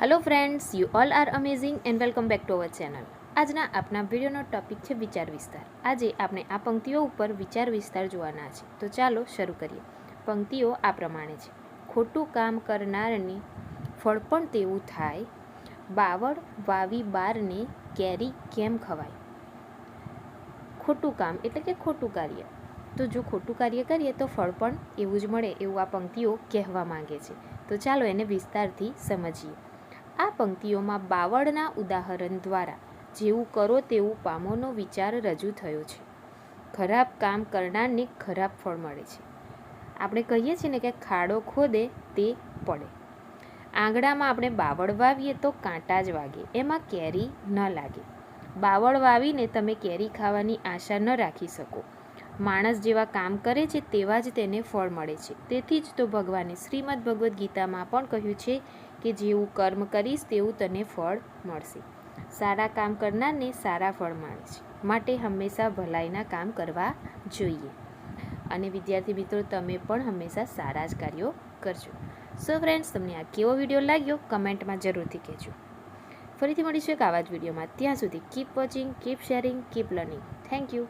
Hello friends you all are amazing and welcome back to our channel આજના આપના વિડીયોનો topic છે વિચાર વિસ્તાર. આજે આપણે આ પંક્તિઓ ઉપર વિચાર વિસ્તાર જોવાના છે. તો ચાલો શરૂ કરીએ. પંક્તિઓ આ પ્રમાણે છે. ખોટું કામ કરનારને ફળ પણ તેવું થાય. બાવળ વાવી બારને કેરી કેમ ખવાય? ખોટું કામ એટલે કે ખોટું કાર્ય. તો જો ખોટું કાર્ય કરીએ તો ફળ પણ એવું જ મળે એવું આ પંક્તિઓ કહેવા માંગે છે. તો ચાલો એને વિસ્તારથી સમજીએ. આ પંક્તિઓમાં બાવળના ઉદાહરણ દ્વારા જેવું કરો તેવું પામોનો વિચાર રજૂ થયો છે. ખરાબ કામ કરનારને ખરાબ ફળ મળે છે. આપણે કહીએ છીએ ને કે ખાડો ખોદે તે પડે. આંગણામાં આપણે બાવળ વાવીએ તો કાંટા જ વાગે, એમાં કેરી ન લાગે. બાવળ વાવીને તમે કેરી ખાવાની આશા ન રાખી શકો. માણસ જેવા કામ કરે છે તેવા જ તેને ફળ મળે છે. તેથી જ તો ભગવાને શ્રીમદ ભગવદ્ ગીતામાં પણ કહ્યું છે કે જેવું કર્મ કરીશ તેવું તને ફળ મળશે. સારા કામ કરનારને સારા ફળ મળે છે. માટે હંમેશા ભલાઈના કામ કરવા જોઈએ. અને વિદ્યાર્થી મિત્રો, તમે પણ હંમેશા સારા જ કાર્યો કરજો. સો ફ્રેન્ડ્સ તમને આ કેવો વીડિયો લાગ્યો? કમેન્ટમાં જરૂરથી કહેજો. ફરીથી મળીશું એક આવા જ વિડીયોમાં. ત્યાં સુધી keep watching keep sharing keep learning thank you